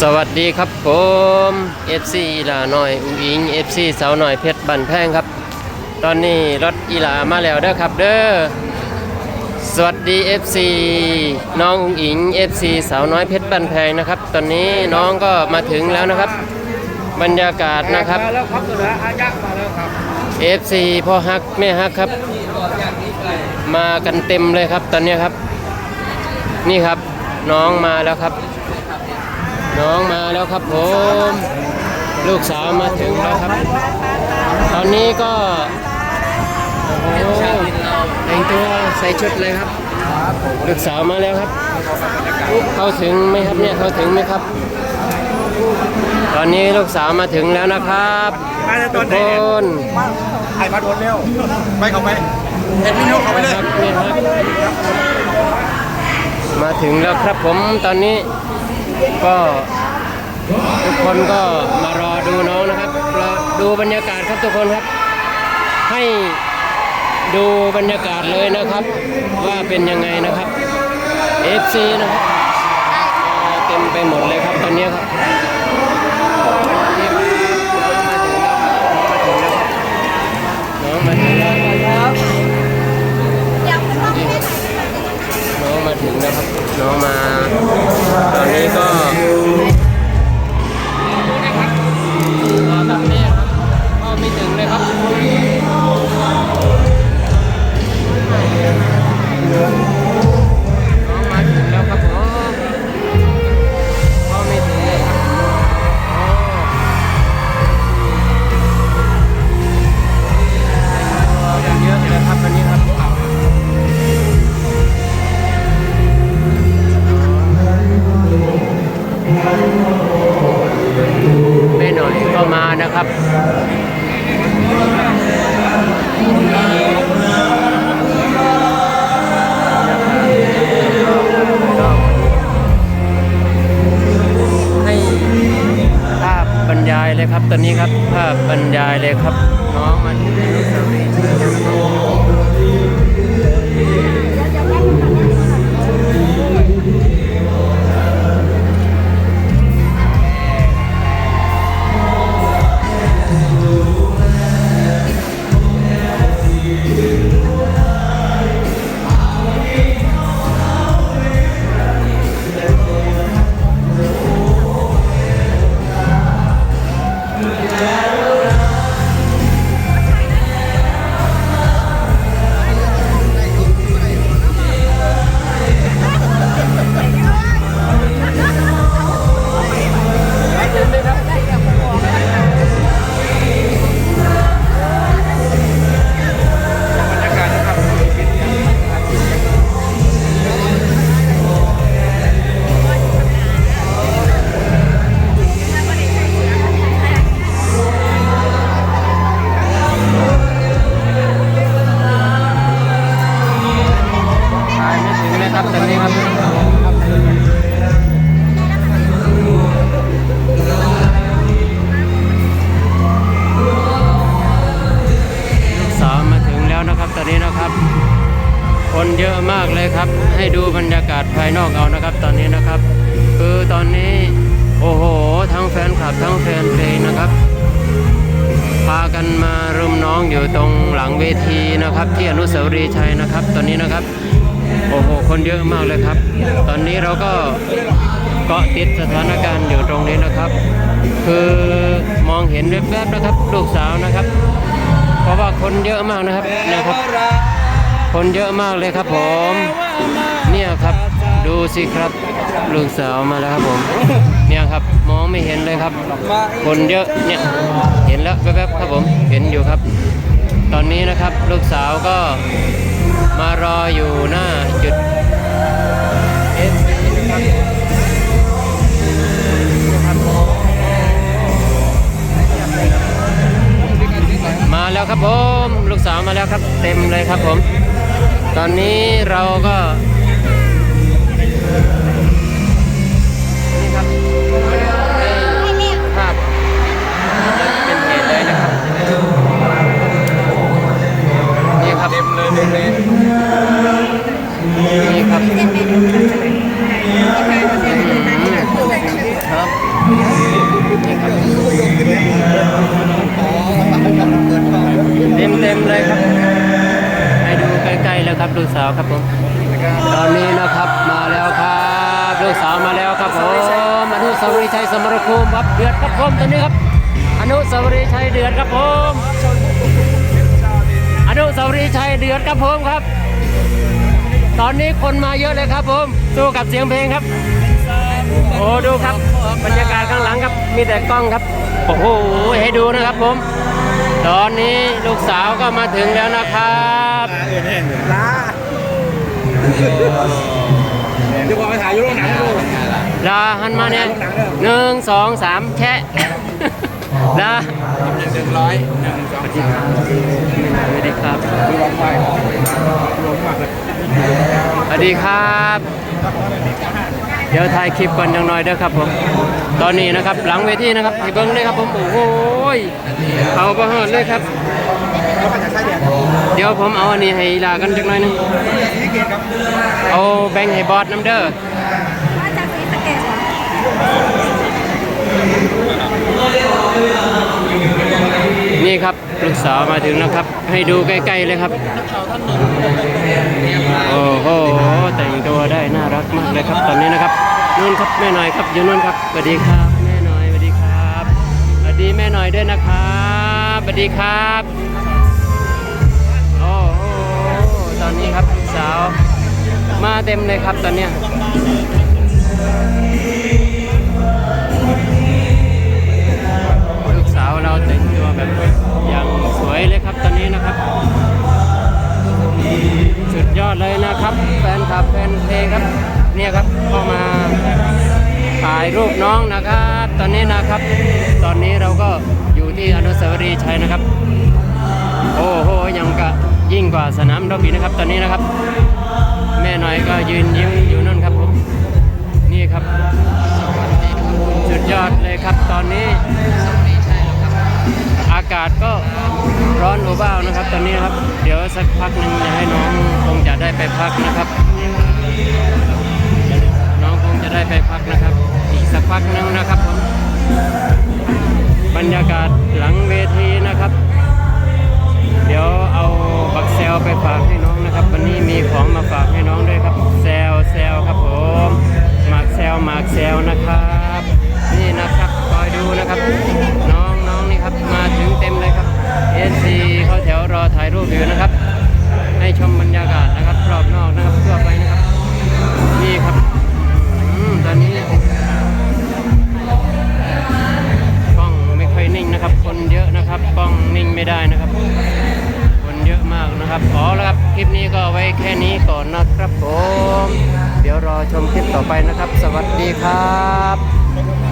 สวัสดีครับผม FC อีหลาหน่อยอุ้งอิง FC สาวหน่อยเพชรบันแพงครับ ตอนนี้รถอีหลามาแล้วเด้อครับเด้อสวัสดี FC น้องอุ้งอิง FC สาวน้อยเพชรบันแพงนะครับ ตอนนี้น้องก็มาถึงแล้วนะครับ บรรยากาศนะครับ มาแล้วครับตัวละอายักมาแล้วครับ FC พ่อฮักแม่ฮักครับ มากันเต็มเลยครับตอนนี้ครับ นี่ครับน้องมาแล้วครับ น้องมาแล้วครับผม ลูกสาวมาถึงแล้วครับ ตอนนี้ก็โอ้โหแต่งตัวใส่ชุดเลยครับ ลูกสาวมาแล้วครับ เข้าถึงไหมครับเนี่ยเข้าถึงไหมครับ ตอนนี้ลูกสาวมาถึงแล้วนะครับมาในตทุอนกไหนคเนี่ยนไอ้มาโดนเร็วไปเข้าไปเห็นพี่นุ๊กเข้าไปเลยครับนี่ครับมาถึงแล้วครับผมตอนนี้ ก็ทุกคนก็มารอดูน้องนะครับรอดูบรรยากาศครับทุกคนครับ ให้ดูบรรยากาศเลยนะครับ ว่าเป็นยังไงนะครับ FC นะครับเต็มไปหมดเลยครับตอนนี้ครับ เลยครับตอนนี้ครับภาพบรรยายเลยครับ น้องมันอยู่ในอนุสาว แล้วนะครับตอนนี้นะครับ คนเยอะมากเลยครับ ให้ดูบรรยากาศภายนอกเอานะครับ ตอนนี้นะครับ คือตอนนี้โอ้โห ทั้งแฟนคลับทั้งแฟนเพลงนะครับพากันมารุมน้องอยู่ตรงหลังเวทีนะครับ ที่อนุสาวรีย์ชัยนะครับ ตอนนี้นะครับ โอ้โห คนเยอะมากเลยครับ ตอนนี้เราก็เกาะติดสถานการณ์อยู่ตรงนี้นะครับ คือมองเห็นแวบๆนะครับ ลูกสาวนะครับ ราะว่าคนเยอะมากนะครับนะครับ คนเยอะมากเลยครับผม เนี่ยครับดูสิครับลูกสาวมาแล้วครับผม เนี่ยครับมองไม่เห็นเลยครับ คนเยอะเนี่ยเห็นแล้วแวบๆครับผมเห็นอยู่ครับ ตอนนี้นะครับลูกสาวก็มารออยู่หน้าจุด แล้วครับผม ลูกสาวมาแล้วครับ เต็มเลยครับผม ตอนนี้เราก็ ตอนนี้นะครับมาแล้วครับลูกสาวมาแล้วครับผมอนุสาวรีย์ชัยสมรภูมิครับเดือดครับผมตอนนี้ครับ อนุสาวรีย์ชัยเดือดครับผมอนุสาวรีย์ชัยเดือดครับผมครับ ตอนนี้คนมาเยอะเลยครับผมสู้กับเสียงเพลงครับโอ้ดูครับบรรยากาศข้างหลังครับมีแต่กล้องครับโอ้โหให้ดูนะครับผม ตอนนี้ลูกสาวก็มาถึงแล้วนะครับ เดี๋ยวพอไปถ่ายยุโรปหนังดูลาหันมาเนี่ยหนึ่งสองสามแชะลาหนึ่งร้อยหนึ่งสองสามสวัสดีครับดูลองไปรวมมากเลยสวัสดีครับ เดี๋ยวถ่ายคลิปก่อนอย่างน้อยเด้อครับผม ตอนนี้นะครับหลังเวทีนะครับให้เบิ้งเลยครับผมโอ้โหยเอาประหารเลยครับแล้วมันจะใช่เดียดเดี๋ยวผมเอาอันนี้ให้ลากันจักหน่อยหนึงสี เกตครับเอาแบ่งให้บอสน้ำเด้อมาจากศรีสะเกษเหรอนี่ครับลูกสาวมาถึงแล้วครับ ให้ดูใกล้ๆเลยครับ โอ้โหแต่งตัวได้น่ารักมากเลยครับตอนนี้นะครับนู่นครับแม่หน่อยครับอยู่นู่นครับสวัสดีครับ แม่หน่อยสวัสดีครับสวัสดีแม่หน่อยด้วยนะครับสวัสดีครับโอ้โหตอนนี้ครับลูกสาว มาเต็มเลยครับตอนเนี้ยลูกสาวเราแต่งตัวแบบอย่างสวยเลยครับตอนนี้นะครับ สุดยอดเลยนะครับ แฟนคลับแฟนเพลงครับ เนี่ยครับเข้ามาถ่ายรูปน้องนะครับ ตอนนี้นะครับ ตอนนี้เราก็อยู่ที่อนุสาวรีย์ชัยนะครับ โอ้โหยังกะยิ่งกว่าสนามรบอีกนะครับ ตอนนี้นะครับ ม่หน่อยก็ยืนยิ้มอยู่นั่นครับผมนี่ครับ สุดยอดเลยครับตอนนี้ อากาศก็ร้อนอบอ้าวนะครับ ตอนนี้ครับ เดี๋ยวสักพักหนึ่งจะให้น้องคงจะได้ไปพักนะครับ น้องคงจะได้ไปพักนะครับ อีกสักพักหนึ่งนะครับผมบรรยากาศหลังเวทีนะครับ เดี๋ยวเอาบักเซลไปฝากให้ น้องนะครับ วันนี้มีของมาฝากให้น้องด้วยครับเซลเซลครับผมหมากเซลหมากเซลนะครับ นี่นะครับคอยดูนะครับ น้องน้องนี่ครับมาถึงเต็มเลยครับเอ็นซีเขาแถวรอถ่ายรูปอยู่นะครับ ให้ชมบรรยากาศนะครับรอบนอกนะครับทั่วไปนะครับ นี่ครับอืมตอนนี้กล้องไม่ค่อยนิ่งนะครับ คนเยอะนะครับกล้องนิ่งไม่ได้นะครับ คนเยอะมากนะครับอ๋อแล้วครับ ลิปนี้ก็ไว้แค่นี้ก่อนนะครับผม เดี๋ยวรอชมคลิปต่อไปนะครับ สวัสดีครับ